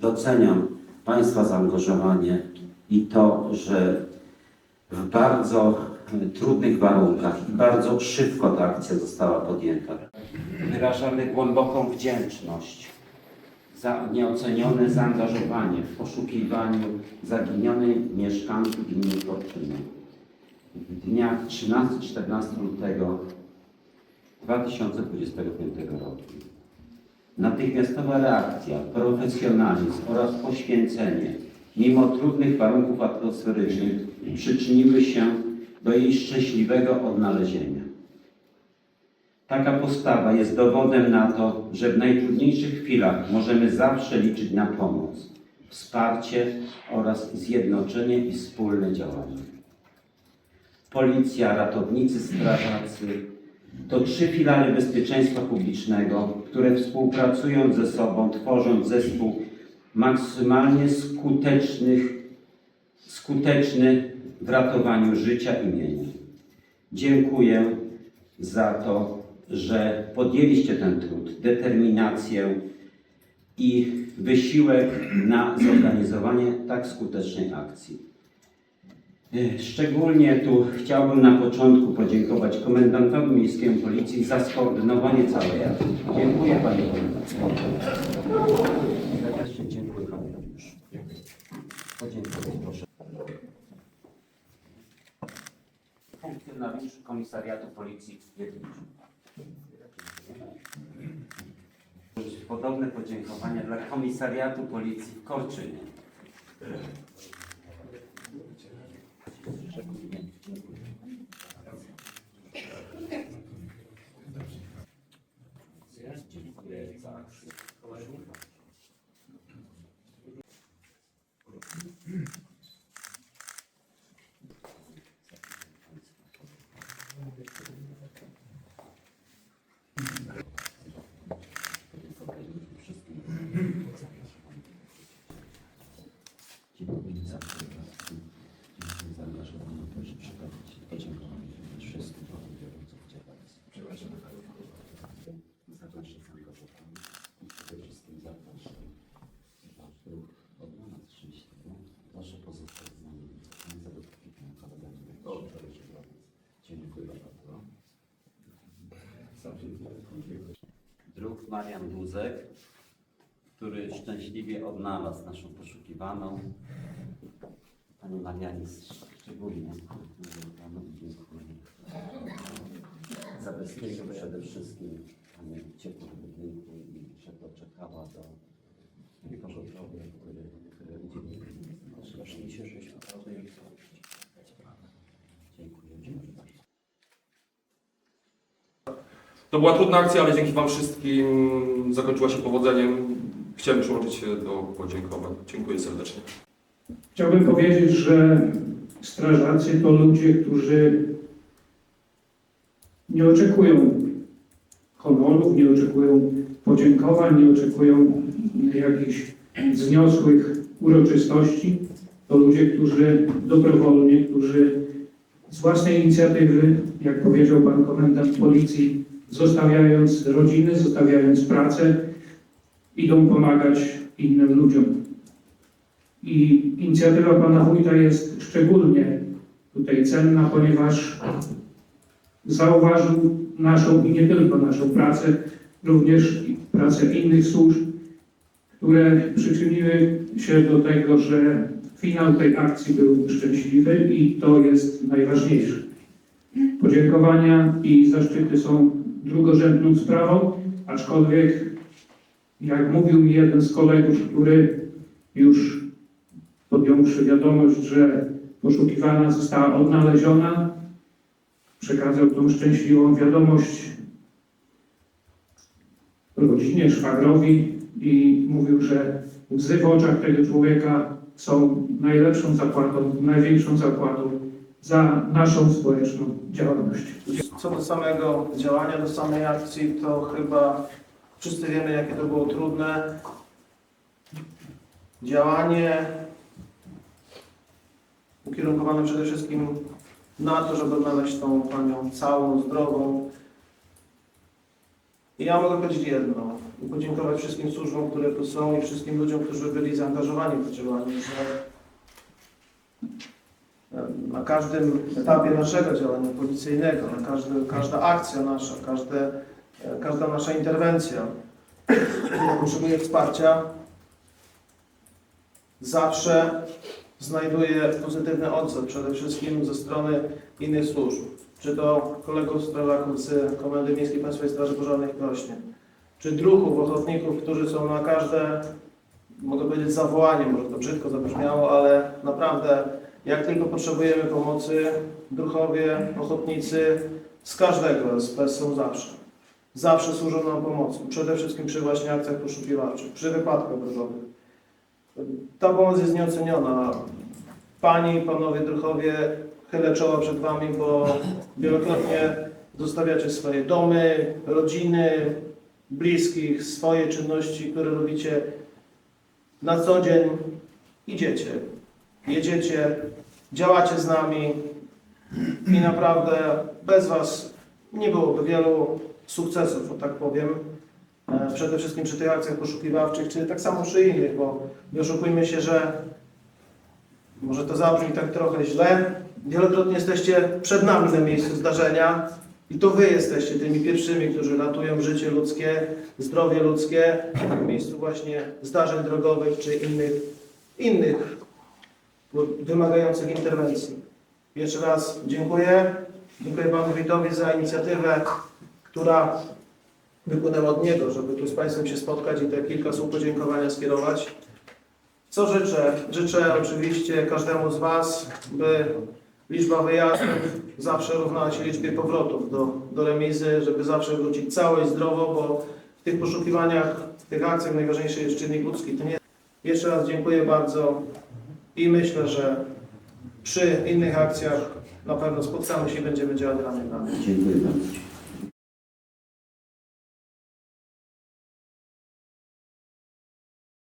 doceniam Państwa zaangażowanie i to, że w bardzo e, trudnych warunkach i bardzo szybko ta akcja została podjęta. Wyrażamy głęboką wdzięczność za nieocenione zaangażowanie w poszukiwaniu zaginionej mieszkanki gminy Korczyny. W dniach 13-14 lutego 2025 roku. Natychmiastowa reakcja, profesjonalizm oraz poświęcenie, mimo trudnych warunków atmosferycznych, przyczyniły się do jej szczęśliwego odnalezienia. Taka postawa jest dowodem na to, że w najtrudniejszych chwilach możemy zawsze liczyć na pomoc, wsparcie oraz zjednoczenie i wspólne działanie. Policja, ratownicy, strażacy to trzy filary bezpieczeństwa publicznego, które współpracując ze sobą, tworząc zespół maksymalnie skutecznych, skuteczny w ratowaniu życia i mienia. Dziękuję za to, że podjęliście ten trud, determinację i wysiłek na zorganizowanie tak skutecznej akcji. E, Szczególnie tu chciałbym na początku podziękować komendantowi miejskiemu policji za skoordynowanie całej akcji. Dziękuję panie komendancie. Dziękuję panie Dariuszu. Podziękuję proszę. Funkcjonariusz Komisariatu Policji w Wiedniu. Podobne podziękowania dla Komisariatu Policji w Korczynie. Dziękuję za akcję. Dziękuję za Dziękuję za angażowanie. Proszę przekazać podziękowanie wszystkim biorącym udział w akcji. Przepraszam za nasze zaangażowanie i przede wszystkim za Wasz Wasz ruch od nas szczęśliwy. Proszę pozostać z nami. Nie za dopóki ten kolega nie będzie zależy dla nas. Dziękuję bardzo. Druh Marian Duzek, który szczęśliwie odnalazł naszą poszukiwaną. Panie Marianie, szczególnie panu dziękuję. Za przede wszystkim Pani ciepłym budynku i że doczekała do pogotowia, który, które udzielił. Strasznie się, żeśmy podjęli Dziękuję. Dziękuję bardzo. To była trudna akcja, ale dzięki Wam wszystkim zakończyła się powodzeniem. Chciałem przyłączyć się do podziękowań. Dziękuję serdecznie. Chciałbym powiedzieć, że strażacy to ludzie, którzy nie oczekują honorów, nie oczekują podziękowań, nie oczekują jakichś wzniosłych uroczystości. To ludzie, którzy dobrowolnie, którzy z własnej inicjatywy, jak powiedział pan komendant policji, zostawiając rodziny, zostawiając pracę, idą pomagać innym ludziom. I inicjatywa pana wójta jest szczególnie tutaj cenna, ponieważ zauważył naszą i nie tylko naszą pracę, również pracę innych służb, które przyczyniły się do tego, że finał tej akcji był szczęśliwy i to jest najważniejsze. Podziękowania i zaszczyty są drugorzędną sprawą, aczkolwiek, jak mówił mi jeden z kolegów, który już podjąwszy wiadomość, że poszukiwana została odnaleziona, przekazał tą szczęśliwą wiadomość rodzinie, szwagrowi i mówił, że łzy w oczach tego człowieka są najlepszą zapłatą, największą zapłatą za naszą społeczną działalność. Co do samego działania, do samej akcji, to chyba wszyscy wiemy, jakie to było trudne. Działanie ukierunkowane przede wszystkim na to, żeby odnaleźć tą panią całą, zdrową. I ja mogę powiedzieć jedno. I podziękować wszystkim służbom, które tu są i wszystkim ludziom, którzy byli zaangażowani w to działanie, że na każdym etapie naszego działania policyjnego, na każdy, każda akcja nasza, każde, każda nasza interwencja, potrzebuje wsparcia, zawsze znajduje pozytywny odzew, przede wszystkim ze strony innych służb. Czy to kolegów strażaków z Komendy Miejskiej Państwowej Straży Pożarnej w Krośnie, czy druhów, ochotników, którzy są na każde, mogę powiedzieć zawołanie, może to brzydko zabrzmiało, ale naprawdę jak tylko potrzebujemy pomocy, druhowie, ochotnicy, z każdego SP są zawsze. Zawsze służą nam pomocą. Przede wszystkim przy właśnie akcjach poszukiwawczych, przy wypadkach drogowych. Ta pomoc jest nieoceniona. Panie i panowie druhowie, chylę czoła przed wami, bo wielokrotnie zostawiacie swoje domy, rodziny, bliskich, swoje czynności, które robicie na co dzień. Idziecie, jedziecie, działacie z nami i naprawdę bez Was nie byłoby wielu sukcesów, o tak powiem. E, Przede wszystkim przy tych akcjach poszukiwawczych, czy tak samo przy innych, bo nie oszukujmy się, że może to zabrzmi tak trochę źle. Wielokrotnie jesteście przed nami na miejscu zdarzenia i to Wy jesteście tymi pierwszymi, którzy ratują życie ludzkie, zdrowie ludzkie w miejscu właśnie zdarzeń drogowych czy innych, innych wymagających interwencji. Jeszcze raz dziękuję. Dziękuję Panu Witowi za inicjatywę, która wypłynęła od niego, żeby tu z Państwem się spotkać i te kilka słów podziękowania skierować. Co życzę? Życzę oczywiście każdemu z Was, by liczba wyjazdów zawsze równała się liczbie powrotów do, do remizy, żeby zawsze wrócić cało i zdrowo, bo w tych poszukiwaniach, w tych akcjach najważniejszy jest czynnik ludzki. Jeszcze raz dziękuję bardzo i myślę, że przy innych akcjach na pewno spotkamy się i będziemy działać ramię w ramię. Dziękuję bardzo.